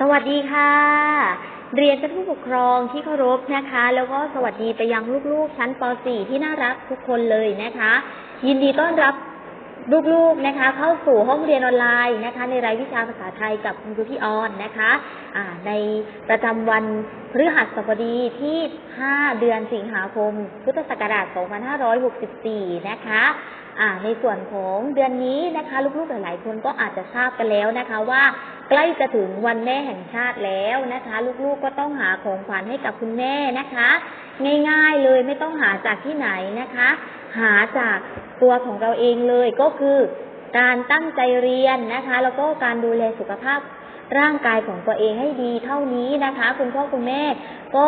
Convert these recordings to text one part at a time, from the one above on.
สวัสดีค่ะ เรียนท่านผู้ปกครองที่เคารพนะคะ แล้วก็สวัสดีไปยังลูกๆ ชั้นป .4 ที่น่ารักทุกคนเลยนะคะ ยินดีต้อนรับลูกๆนะคะ เข้าสู่ห้องเรียนออนไลน์นะคะ ในรายวิชาภาษาไทยกับคุณครูพี่ออนนะคะอ่าในประจำวันพฤหัสบดีที่ 5 เดือนสิงหาคม พุทธศักราช 2564 นะคะอ่าในส่วนของเดือนนี้นะคะ ลูกๆหลายๆคนก็อาจจะทราบกันแล้วนะคะว่า ใกล้จะถึงวันแม่แห่งชาติแล้วนะคะ ลูกๆก็ต้องหาของขวัญให้กับคุณแม่นะคะ ง่ายๆเลยไม่ต้องหาจากที่ไหนนะคะ หาจากตัวของเราเองเลยก็คือการตั้งใจเรียนนะคะ แล้วก็การดูแลสุขภาพร่างกายของตัวเองให้ดีเท่านี้นะคะ คุณพ่อคุณแม่ก็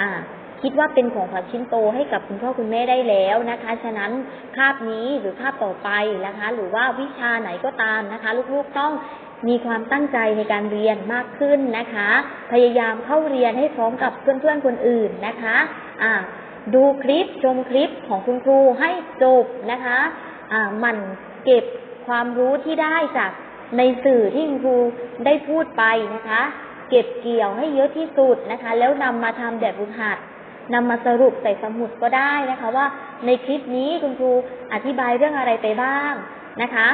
อ่าคิดว่าเป็นของขวัญชิ้นโตให้กับคุณพ่อคุณแม่ได้แล้วนะคะ ฉะนั้นคาบนี้หรือคาบต่อไปนะคะ หรือว่าวิชาไหนก็ตามนะคะ ลูกๆต้อง มีความตั้งใจในการเรียนมากขึ้นนะคะ พยายามเข้าเรียนให้พร้อมกับเพื่อนๆคนอื่นนะคะอ่าดูคลิปชมคลิปของคุณครูให้จบนะคะอ่าหมันเก็บความรู้ที่ได้จากในสื่อที่คุณครูได้พูดไปนะคะ เก็บเกี่ยวให้เยอะที่สุดนะคะ แล้วนำมาทำแบบฝึกหัดนำมาสรุปใส่สมุดก็ได้นะคะ ว่าในคลิปนี้คุณครูอธิบายเรื่องอะไรไปบ้างนะคะ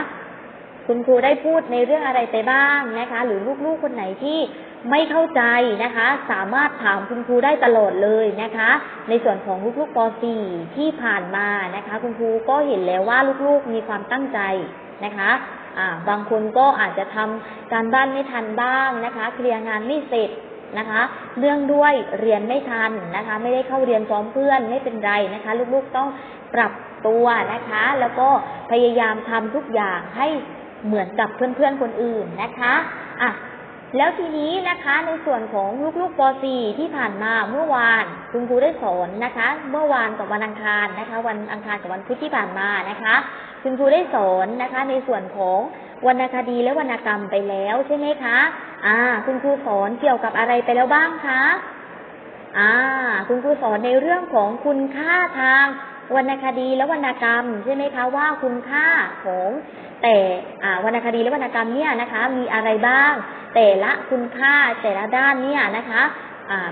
คุณครูได้พูดในเรื่องอะไรไปบ้างนะคะ หรือลูกๆคนไหนที่ไม่เข้าใจนะคะ สามารถถามคุณครูได้ตลอดเลยนะคะ ในส่วนของลูกๆป .4 ที่ผ่านมานะคะ คุณครูก็เห็นแล้วว่าลูกๆมีความตั้งใจนะคะบางคนก็อาจจะทำการบ้านไม่ทันบ้างนะคะ เคลียร์งานไม่เสร็จนะคะเนื่องด้วยเรียนไม่ทันนะคะ ไม่ได้เข้าเรียนพร้อมเพื่อนไม่เป็นไรนะคะ ลูกๆต้องปรับตัวนะคะ แล้วก็พยายามทำทุกอย่างให้ เหมือนกับเพื่อนๆคนอื่นนะคะอะแล้วทีนี้นะคะในส่วนของลูกๆป .4 ที่ผ่านมาเมื่อวานคุณครูได้สอนนะคะ เมื่อวานกับวันอังคารนะคะ วันอังคารกับวันพุธที่ผ่านมานะคะ คุณครูได้สอนนะคะ ในส่วนของวรรณคดีและวรรณกรรมไปแล้วใช่ไหมคะ อ่า คุณครูสอนเกี่ยวกับอะไรไปแล้วบ้างคะ อ่า คุณครูสอนในเรื่องของคุณค่าทางวรรณคดีและวรรณกรรมใช่ไหมคะว่าคุณค่าของ แต่วรรณคดีและวรรณกรรมเนี่ยนะคะ มีอะไรบ้าง แต่ละคุณค่าแต่ละด้านเนี่ยนะคะ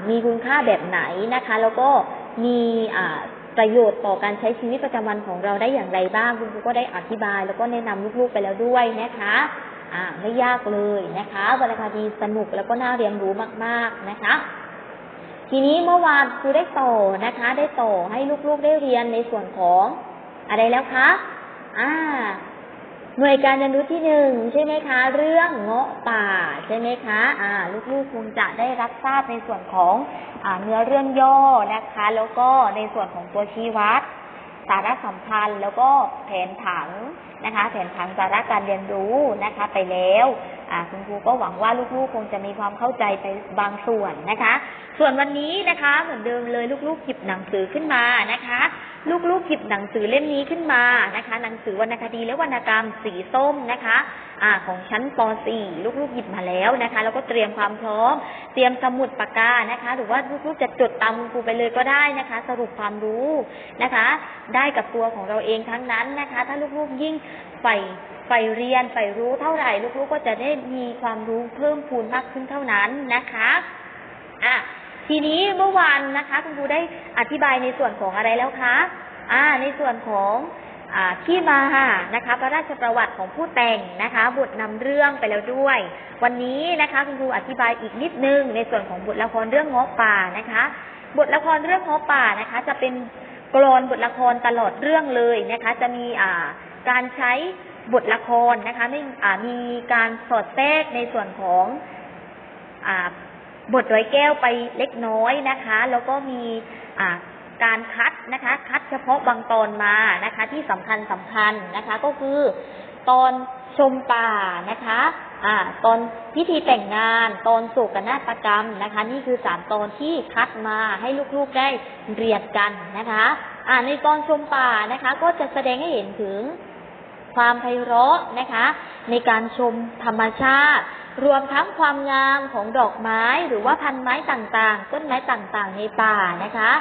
มีคุณค่าแบบไหนนะคะ แล้วก็มีประโยชน์ต่อการใช้ชีวิตประจำวันของเราได้อย่างไรบ้างคุณครูก็ได้อธิบาย แล้วก็แนะนำลูกๆไปแล้วด้วยนะคะอ่าไม่ยากเลยนะคะวรรณคดีสนุกแล้วก็น่าเรียนรู้มาก ๆนะคะ ทีนี้เมื่อวานครูได้ต่อนะคะ ได้ต่อให้ลูกๆได้เรียนในส่วนของอะไรแล้วคะ อ่า หน่วยการเรียนรู้ที่หนึ่งใช่ไหมคะ เรื่องเงาะป่าใช่ไหมคะอ่าลูกๆคงจะได้รับทราบในส่วนของอ่าเนื้อเรื่องย่อนะคะ แล้วก็ในส่วนของตัวชี้วัด สาระสำคัญแล้วก็แผนผังนะคะ แผนผังสาระการเรียนรู้นะคะ ไปแล้วอ่าคุณครูก็หวังว่าลูกๆ คงจะมีความเข้าใจไปบางส่วนนะคะ ส่วนวันนี้นะคะเหมือนเดิมเลยลูกๆหยิบหนังสือขึ้นมานะคะ ลูกๆหยิบหนังสือเล่มนี้ขึ้นมานะคะ หนังสือวรรณคดีและวรรณกรรมสีส้มนะคะอ่าของชั้นป .4 ลูกๆหยิบมาแล้วนะคะ แล้วก็เตรียมความพร้อม เตรียมสมุดปากกานะคะ หรือว่าลูกๆจะจดตามคุณครูไปเลยก็ได้นะคะ สรุปความรู้นะคะ ได้กับตัวของเราเองทั้งนั้นนะคะ ถ้าลูกๆยิ่งใฝ่ใฝ่เรียนใฝ่รู้เท่าไหร่ลูกๆก็จะได้มีความรู้เพิ่มพูนมากขึ้นเท่านั้นนะคะอะ ทีนี้เมื่อวานนะคะ คุณครูได้อธิบายในส่วนของอะไรแล้วคะ อ่า ในส่วนของอ่าที่มานะคะพระราชประวัติของผู้แต่งนะคะบทนำเรื่องไปแล้วด้วย วันนี้นะคะคุณครูอธิบายอีกนิดนึงในส่วนของบทละครเรื่องงาะป่านะคะ บทละครเรื่องงาะป่านะคะ จะเป็นกลอนบทละครตลอดเรื่องเลยนะคะ จะมีการใช้บทละครนะคะไม่มีการสอดแทรกในส่วนของ บทร้อยแก้วไปเล็กน้อยนะคะ แล้วก็มีอ่าการคัดนะคะ คัดเฉพาะบางตอนมานะคะ ที่สำคัญสำคัญนะคะ ก็คือตอนชมป่านะคะอ่าตอนพิธีแต่งงาน ตอนโศกนาฏกรรมนะคะ นี่คือสามตอนที่คัดมาให้ลูกๆได้เรียนกันนะคะอ่าในตอนชมป่านะคะ ก็จะแสดงให้เห็นถึงความไพเราะนะคะ ในการชมธรรมชาติ รวมทั้งความงามของดอกไม้หรือว่าพันไม้ต่างๆ ต้นไม้ต่างๆ ในป่านะคะ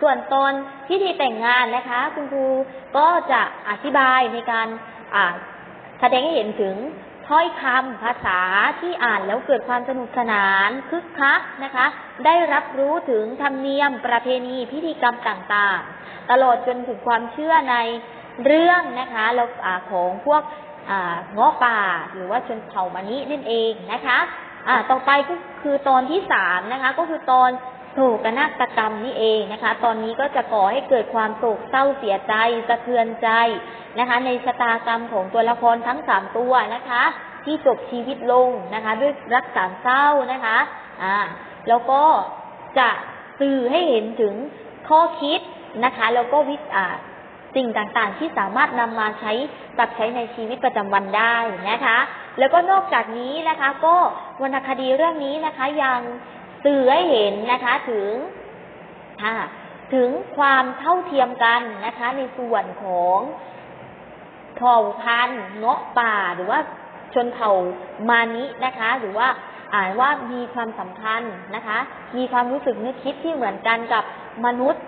ส่วนตอนพิธีแต่งงานนะคะ คุณครูก็จะอธิบายในการแสดงให้เห็นถึงถ้อยคำภาษาที่อ่านแล้วเกิดความสนุกสนานคึกคักนะคะ ได้รับรู้ถึงธรรมเนียมประเพณีพิธีกรรมต่างๆ ตลอดจนถึงความเชื่อในเรื่องนะคะแล้วอ่าของพวก เงาะป่าหรือว่าชนเผ่ามะนินั่นเองนะคะอ่าต่อไปก็คือตอนที่สามนะคะ ก็คือตอนโศกนาฏกรรมนี่เองนะคะ ตอนนี้ก็จะก่อให้เกิดความโศกเศร้าเสียใจสะเทือนใจนะคะ ในชะตากรรมของตัวละครทั้งสามตัวนะคะ ที่จบชีวิตลงนะคะ ด้วยรักสามเศร้านะคะอ่าแล้วก็จะสื่อให้เห็นถึงข้อคิดนะคะ แล้วก็วิอ่า สิ่งต่างๆ ที่สามารถนำมาใช้ปรับใช้ในชีวิตประจำวันได้นะคะ แล้วก็นอกจากนี้นะคะ ก็วรรณคดีเรื่องนี้นะคะ ยังสื่อให้เห็นนะคะถึงอ่าถึงความเท่าเทียมกันนะคะ ในส่วนของเผ่าพันธุ์เงาะป่าหรือว่าชนเผ่ามานินะคะ หรือว่าอ่านว่ามีความสัมพันธ์นะคะ มีความรู้สึกนึกคิดที่เหมือนกันกับมนุษย์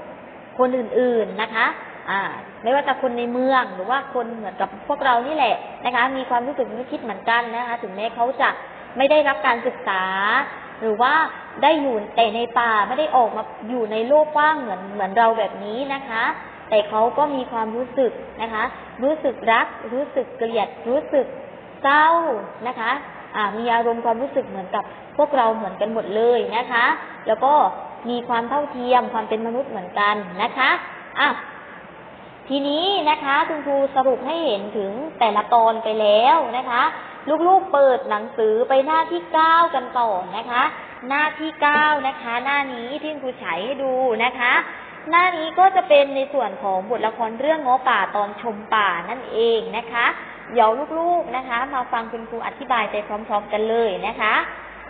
คนอื่นๆนะคะ อ่า ไม่ว่าจะคนในเมืองหรือว่าคนเหมือนกับพวกเรานี่แหละนะคะ มีความรู้สึกนึกคิดเหมือนกันนะคะ ถึงแม้เขาจะไม่ได้รับการศึกษา หรือว่าได้อยู่แต่ในป่าไม่ได้ออกมาอยู่ในโลกกว้างเหมือนเหมือนเราแบบนี้นะคะ แต่เขาก็มีความรู้สึกนะคะ รู้สึกรัก รู้สึกเกลียด รู้สึกเศร้านะคะอ่ามีอารมณ์ความรู้สึกเหมือนกับพวกเราเหมือนกันหมดเลยนะคะ แล้วก็มีความเท่าเทียมความเป็นมนุษย์เหมือนกันนะคะอะ ทีนี้นะคะคุณครูสรุปให้เห็นถึงแต่ละตอนไปแล้วนะคะ ลูกๆเปิดหนังสือไปหน้าที่เก้ากันต่อนะคะ หน้าที่เก้านะคะ หน้านี้ที่คุณครูฉายให้ดูนะคะ หน้านี้ก็จะเป็นในส่วนของบทละครเรื่องง้อป่าตอนชมป่านั่นเองนะคะ เดี๋ยวลูกๆนะคะ มาฟังคุณครูอธิบายไปพร้อม ๆ กันเลยนะคะ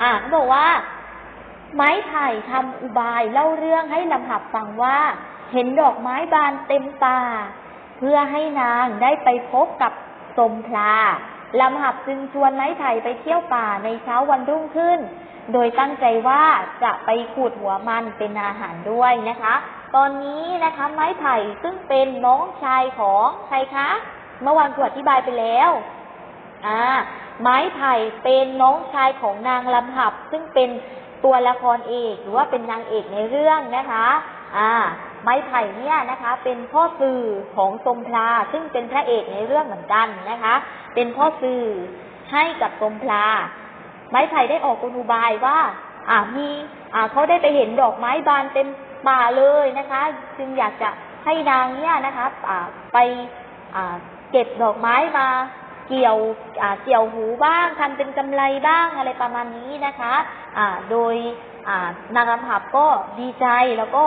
อ่าเขาบอกว่า ไม้ไผ่ทำอุบายเล่าเรื่องให้ลำหับฟังว่า เห็นดอกไม้บานเต็มป่า เพื่อให้นางได้ไปพบกับสมพลาลำหับจึงชวนไม้ไผ่ไปเที่ยวป่าในเช้าวันรุ่งขึ้น โดยตั้งใจว่าจะไปขูดหัวมันเป็นอาหารด้วยนะคะ ตอนนี้นะคะไม้ไผ่ซึ่งเป็นน้องชายของใครคะ เมื่อวานครูอธิบายไปแล้วอ่าไม้ไผ่เป็นน้องชายของนางลำหับ ซึ่งเป็นตัวละครเอกหรือว่าเป็นนางเอกในเรื่องนะคะ อ่า ไม้ไผ่เนี่ยนะคะ เป็นพ่อสื่อของทรงพลาซึ่งเป็นพระเอกในเรื่องเหมือนกันนะคะ เป็นพ่อสื่อให้กับทรงพลา ไม้ไผ่ได้ออกกลอุบายว่าอ่ามีอ่าเขาได้ไปเห็นดอกไม้บานเต็มป่าเลยนะคะ จึงอยากจะให้นางเนี่ยนะคะอ่าไปอ่าเก็บดอกไม้มาเกี่ยวอ่าเกี่ยวหูบ้างทำเป็นกำไรบ้างอะไรประมาณนี้นะคะ อ่า โดย นางรำหับก็ดีใจแล้วก็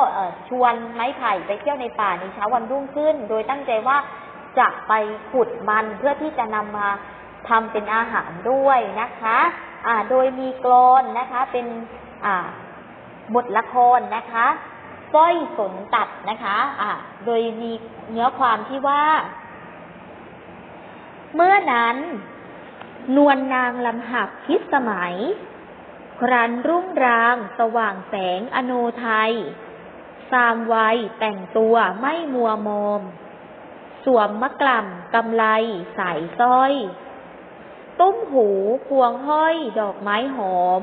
ชวนไม้ไผ่ไปเที่ยวในป่าในเช้าวันรุ่งขึ้น โดยตั้งใจว่าจะไปขุดมันเพื่อที่จะนำมาทำเป็นอาหารด้วยนะคะอ่าโดยมีกลอนนะคะเป็นบทละครนะคะสร้อยสนตัดนะคะอ่าโดยมีเนื้อความที่ว่า เมื่อนั้น นวลนางลำหับพิสมัย ครันรุ่งราง สว่างแสงอโนไทยสามวัยแต่งตัวไม่มัวมอมสวมมะกล่ำกำไลสายสร้อย ตุ้มหูพวงห้อยดอกไม้หอม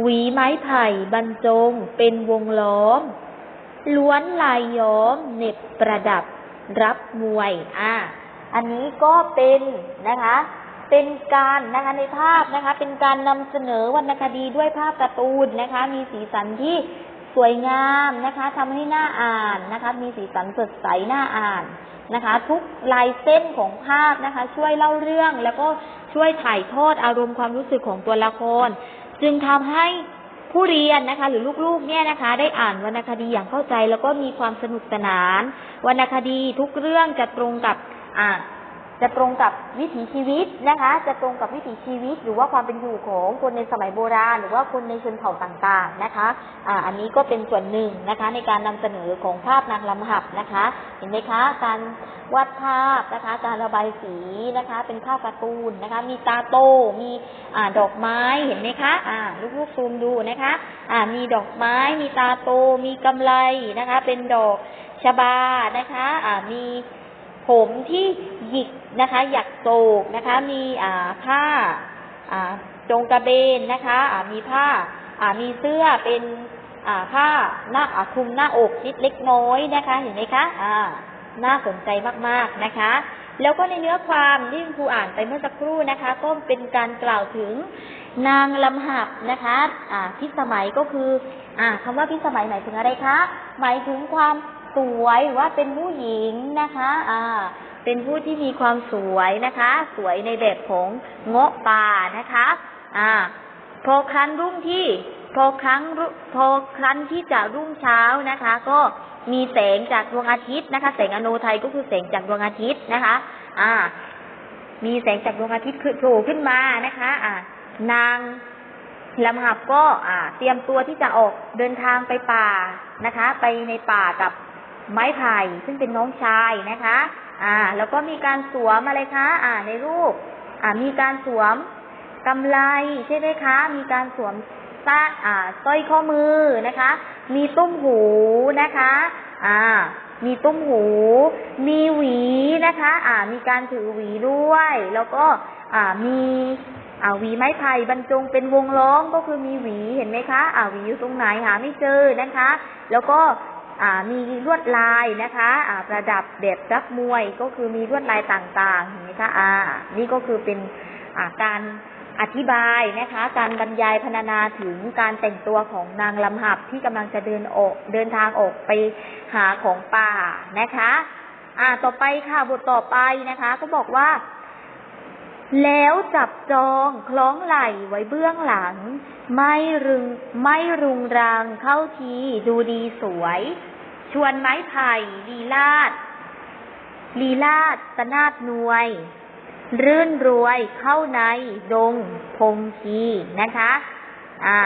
หวีไม้ไผ่บรรจงเป็นวงล้อม ล้วนลายย้อมเน็บประดับรับมวย อ่าอันนี้ก็เป็นนะคะ เป็นการนะคะในภาพนะคะ เป็นการนำเสนอวรรณคดีด้วยภาพการ์ตูนนะคะ มีสีสันที่สวยงามนะคะทำให้หน้าอ่านนะคะ มีสีสันสดใสหน่าอ่านนะคะ ทุกลายเส้นของภาพนะคะ ช่วยเล่าเรื่องแล้วก็ช่วยถ่ายทอดอารมณ์ความรู้สึกของตัวละคร จึงทำให้ผู้เรียนนะคะ หรือลูกๆเนี่ยนะคะ ได้อ่านวรรณคดีอย่างเข้าใจ แล้วก็มีความสนุกสนาน วรรณคดีทุกเรื่องจะตรงกับอ่า จะตรงกับวิถีชีวิตนะคะ จะตรงกับวิถีชีวิต หรือว่าความเป็นอยู่ของคนในสมัยโบราณ หรือว่าคนในชนเผ่าต่างๆนะคะอ่าอันนี้ก็เป็นส่วนหนึ่งนะคะ ในการนำเสนอของภาพนางลำหับนะคะ เห็นไหมคะ การวาดภาพนะคะ การระบายสีนะคะ เป็นภาพการ์ตูนนะคะ มีตาโต มีอ่าดอกไม้เห็นไหมคะอ่าลูกๆซูมดูนะคะอ่ามีดอกไม้ มีตาโต มีกำไลนะคะ เป็นดอกชบานะคะอ่ามี ผมที่หยิกนะคะ หยักโศกนะคะ มีอ่าผ้าอ่าจงกระเบนนะคะอ่ามีผ้าอ่ามีเสื้อเป็นอ่าผ้าหน้าอ่าคลุมหน้าอกนิดเล็กน้อยนะคะ เห็นไหมคะอ่าน่าสนใจมากๆนะคะ แล้วก็ในเนื้อความที่ครูอ่านไปเมื่อสักครู่นะคะ ก็เป็นการกล่าวถึงนางลำหับนะคะ อ่าพิสมัยก็คือ อ่าคำว่าพิสมัยหมายถึงอะไรคะ หมายถึงความ สวยหรือว่าเป็นผู้หญิงนะคะอ่าเป็นผู้ที่มีความสวยนะคะ สวยในแบบของเงาะป่านะคะ อ่า พอครั้นรุ่งที่ พอครั้งพอครั้นที่จะรุ่งเช้านะคะ ก็มีแสงจากดวงอาทิตย์นะคะ แสงอโนไทยก็คือแสงจากดวงอาทิตย์นะคะ อ่า มีแสงจากดวงอาทิตย์โผล่ขึ้นมานะคะ อ่า นางลำหับก็ อ่า เตรียมตัวที่จะออกเดินทางไปป่านะคะ ไปในป่ากับ ไม้ไผ่ซึ่งเป็นน้องชายนะคะ อ่า แล้วก็มีการสวมอะไรคะ อ่า ในรูป อ่า มีการสวมกำไลใช่ไหมคะ มีการสวมซ่าอ่าสร้อยข้อมือนะคะ มีตุ้มหูนะคะ อ่า มีตุ้มหู มีหวีนะคะ อ่า มีการถือหวีด้วย แล้วก็ อ่า มี อ่า หวีไม้ไผ่บรรจงเป็นวงล้อมก็คือมีหวีเห็นไหมคะ อ่า หวีอยู่ตรงไหนหาไม่เจอนะคะ แล้วก็ มีลวดลายนะคะประดับแบบรักมวยก็คือมีลวดลายต่างๆเห็นไหมคะอ่านี่ก็คือเป็นการอธิบายนะคะ การบรรยายพรรณนาถึงการแต่งตัวของนางลำหับที่กำลังจะเดินออกเดินทางออกไปหาของป่านะคะ อ่าต่อไปค่ะบทต่อไปนะคะ ก็บอกว่า แล้วจับจองคล้องไหล่ไว้เบื้องหลัง ไม่รึงไม่รุงรังเข้าทีดูดีสวย ชวนไม้ไผ่ลีลาดลีลาดสนาดนวย รื่นรวยเข้าในดงพงคีนะคะ อ่า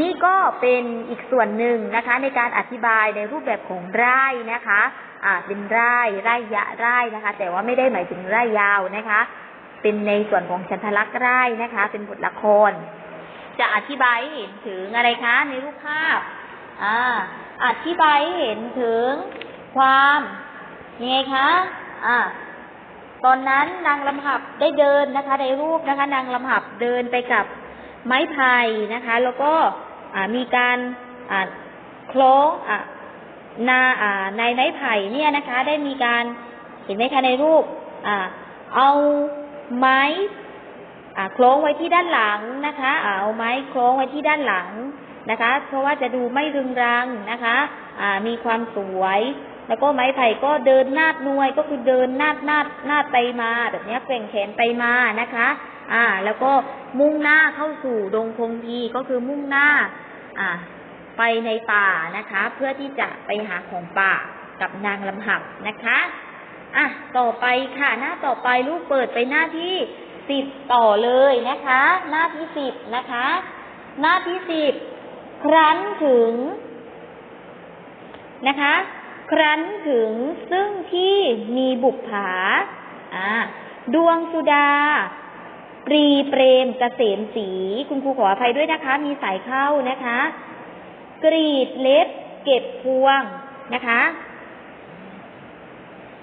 นี่ก็เป็นอีกส่วนหนึ่งนะคะ ในการอธิบายในรูปแบบของไร่นะคะ อ่า เป็นไร่ไร่ยะไร่นะคะ แต่ว่าไม่ได้หมายถึงไร่ยาวนะคะ เป็นในส่วนของชันทลักษณ์ไร่นะคะ เป็นบทละคร จะอธิบายเห็นถึงอะไรคะในรูปภาพ อ่า อธิบายเห็นถึงความยังไงคะอ่าตอนนั้นนางลำหับได้เดินนะคะ ในรูปนะคะ นางลำหับเดินไปกับไม้ไผ่นะคะ แล้วก็อ่ามีการอ่าคล้องอ่านาอ่าในไม้ไผ่เนี่ยนะคะ ได้มีการเห็นไหมคะในรูปอ่าเอา ไม้อ่าคล้องไว้ที่ด้านหลังนะคะเอาไม้คล้องไว้ที่ด้านหลังนะคะ เพราะว่าจะดูไม่รึงรังนะคะอ่ามีความสวย แล้วก็ไม้ไผ่ก็เดินนาดนวยก็คือเดินนาดนาดนาดไปมาแบบนี้แกว่งแขนไปมานะคะ อ่า แล้วก็มุ่งหน้าเข้าสู่ดงพงพีก็คือมุ่งหน้า อ่า ไปในป่านะคะ เพื่อที่จะไปหาของป่ากับนางลำหับนะคะ อะต่อไปค่ะ หน้าต่อไปลูกเปิดไปหน้าที่สิบต่อเลยนะคะ หน้าที่สิบนะคะ หน้าที่สิบครั้นถึงนะคะ ครั้นถึงซึ่งที่มีบุปผาอ่าดวงสุดาปรีเปรมเกษมสี คุณครูขออภัยด้วยนะคะ มีสายเข้านะคะ กรีดเล็บ เก็บพวงนะคะ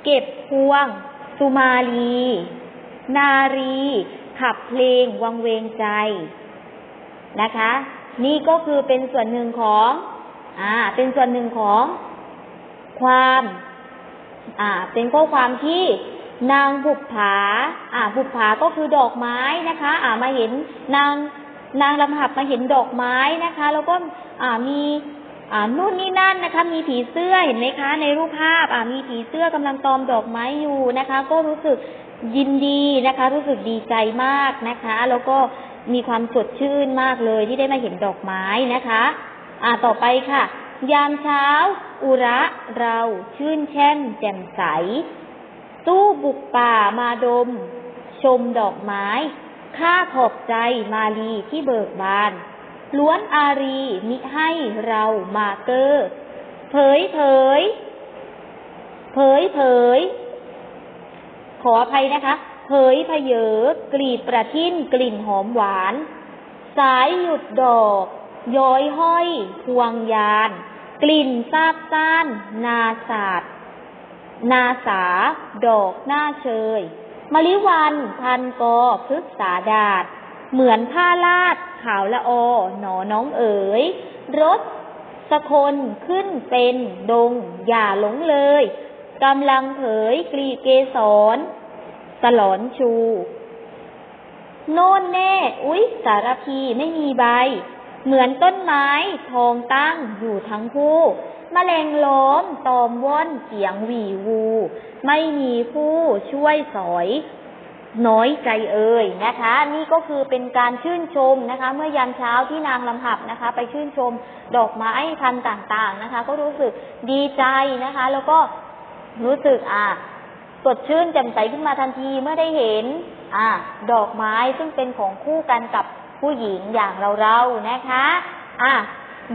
เก็บพวง สุมาลี นารี ขับเพลง วังเวงใจนะคะ นี่ก็คือเป็นส่วนหนึ่งของ อ่า เป็นส่วนหนึ่งของ ความ อ่า เป็นข้อความที่นางบุปผา อ่า บุปผาก็คือดอกไม้นะคะ อ่า มาเห็นนางนางลำหับมาเห็นดอกไม้นะคะ แล้วก็ อ่า มี นู่นนี่นั่นนะคะ มีผีเสื้อเห็นไหมคะ ในรูปภาพมีผีเสื้อกำลังตอมดอกไม้อยู่นะคะ ก็รู้สึกยินดีนะคะ รู้สึกดีใจมากนะคะ แล้วก็มีความสดชื่นมากเลยที่ได้มาเห็นดอกไม้นะคะ อ่าต่อไปค่ะ ยามเช้า อุระเราชื่นแช่มแจ่มใส ตู้บุกป่ามาดม ชมดอกไม้ข้าขอบใจมาลีที่เบิกบาน ล้วนอารีมิให้เรามาเกอเผยเผย เผยเผย ขออภัยนะคะ เผยเพเยอกลีบประทินกลิ่นหอมหวาน สายหยุดดอก ย้อยห้อย พวงยาน กลิ่นซาบซ่าน นาศาสนาสา ดอกหน้าเชยมะลิวัน พันกอพฤกษาดาด เหมือนผ้าลาดขาวละออหนอน้องเอ๋ย รถสะคนขึ้นเป็นดง อย่าหลงเลยกำลังเผยกลีเกสรสลอนชู โน่นแน่ อุ๊ย สารพีไม่มีใบ เหมือนต้นไม้ทองตั้งอยู่ทั้งคู่มแมลงล้อมตอมว่อนเสียงหวีวู ไม่มีผู้ช่วยสอย น้อยใจเอ่ยนะคะ นี่ก็คือเป็นการชื่นชมนะคะ เมื่อยามเช้าที่นางลำหับนะคะ ไปชื่นชมดอกไม้พันธุ์ต่างๆนะคะ ก็รู้สึกดีใจนะคะ แล้วก็รู้สึกอะสดชื่นแจ่มใสขึ้นมาทันทีเมื่อได้เห็น อะดอกไม้ซึ่งเป็นของคู่กันกับผู้หญิงอย่างเราๆนะคะ อะ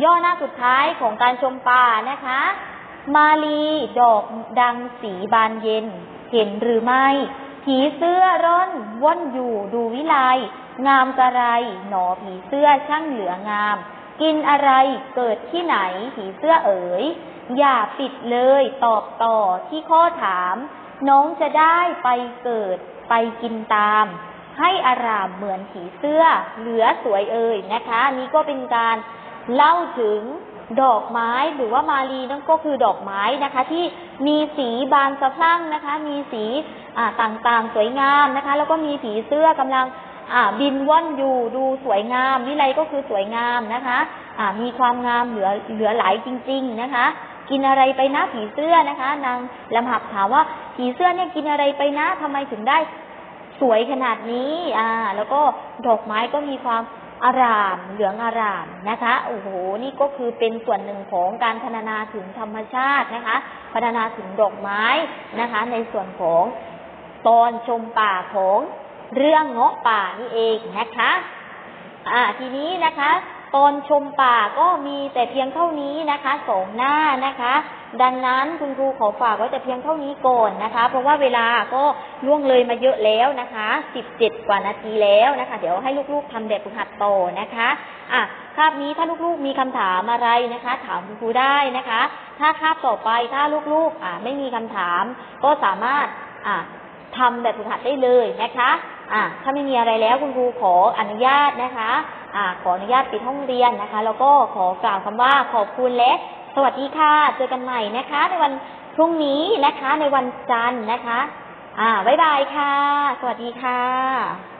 ย่อหน้าสุดท้ายของการชมป่านะคะ มาลีดอกดังสีบานเย็น เห็นหรือไม่ ผีเสื้อร่อนว่อนอยู่ดูวิไลงามกระไร หนอผีเสื้อช่างเหลืองาม กินอะไรเกิดที่ไหนผีเสื้อเอ๋ย อย่าปิดเลยตอบต่อที่ข้อถาม น้องจะได้ไปเกิดไปกินตาม ให้อารามเหมือนผีเสื้อ เหลือสวยเอ่ยนะคะ นี้ก็เป็นการเล่าถึง ดอกไม้หรือว่ามาลีนั่นก็คือดอกไม้นะคะ ที่มีสีบานสะพรั่งนะคะ มีสีต่างๆ สวยงามนะคะ แล้วก็มีผีเสื้อกำลังบินว่อนอยู่ดูสวยงาม วิไลก็คือสวยงามนะคะอ่ามีความงามเหลือเหลือหลายจริง ๆ นะคะกินอะไรไปนะผีเสื้อนะคะ นางลำหับถามว่าผีเสื้อเนี่ยกินอะไรไปนะทำไมถึงได้สวยขนาดนี้อ่าแล้วก็ดอกไม้ก็มีความ อาราม เหลืองอารามนะคะโอ้โหนี่ก็คือเป็นส่วนหนึ่งของการพัฒนาถึงธรรมชาตินะคะพัฒนาถึงดอกไม้นะคะ ในส่วนของตอนชมป่าของเรื่องเงาะป่านี่เองนะคะ อ่า ทีนี้นะคะ ตอนชมป่าก็มีแต่เพียงเท่านี้นะคะสองหน้านะคะ ดังนั้นคุณครูขอฝากไว้แต่เพียงเท่านี้ก่อนนะคะ เพราะว่าเวลาก็ล่วงเลยมาเยอะแล้วนะคะสิบเจ็ดกว่านาทีแล้วนะคะ เดี๋ยวให้ลูกๆทำแบบฝึกหัดต่อนะคะอะคาบนี้ถ้าลูกๆมีคำถามอะไรนะคะ ถามคุณครูได้นะคะ ถ้าคาบต่อไปถ้าลูกๆอ่าไม่มีคำถาม ก็สามารถอ่าทำแบบฝึกหัดได้เลยนะคะ อ่าถ้าไม่มีอะไรแล้วคุณครูขออนุญาตนะคะ อขออนุญาตปิดห้องเรียนนะคะ แล้วก็ขอกล่าวคำว่าขอบคุณและสวัสดีค่ะ เจอกันใหม่นะคะ ในวันพรุ่งนี้นะคะ ในวันจันทร์นะคะ อ่าบ๊ายบายค่ะ สวัสดีค่ะ